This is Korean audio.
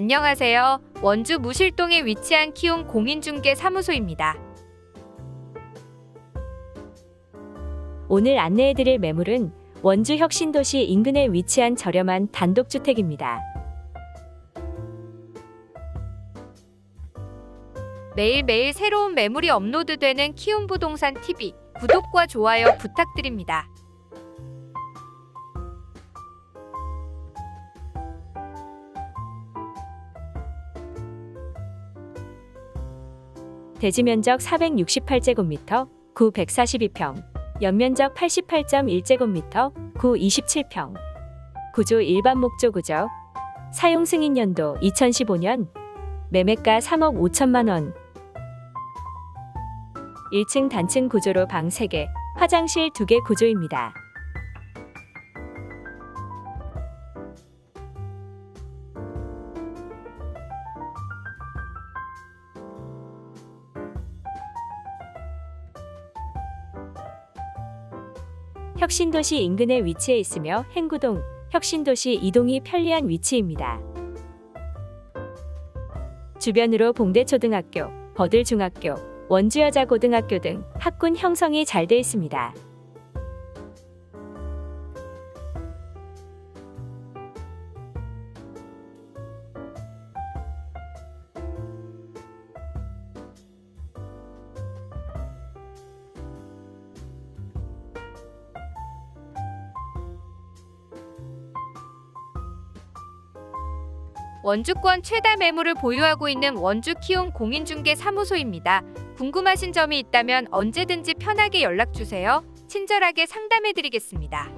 안녕하세요. 원주 무실동에 위치한 키움 공인중개 사무소입니다. 오늘 안내해드릴 매물은 원주 혁신도시 인근에 위치한 저렴한 단독주택입니다. 매일매일 새로운 매물이 업로드되는 키움 부동산 TV 구독과 좋아요 부탁드립니다. 대지 면적 468제곱미터, 구 142평, 연면적 88.1제곱미터, 구 27평. 구조 일반 목조 구조. 사용 승인 연도 2015년. 매매가 3억 5천만 원. 1층 단층 구조로 방 3개, 화장실 2개 구조입니다. 혁신도시 인근에 위치해 있으며 행구동, 혁신도시 이동이 편리한 위치입니다. 주변으로 봉대초등학교, 버들중학교, 원주여자고등학교 등 학군 형성이 잘 돼 있습니다. 원주권 최다 매물을 보유하고 있는 원주 키움 공인중개 사무소입니다. 궁금하신 점이 있다면 언제든지 편하게 연락 주세요. 친절하게 상담해 드리겠습니다.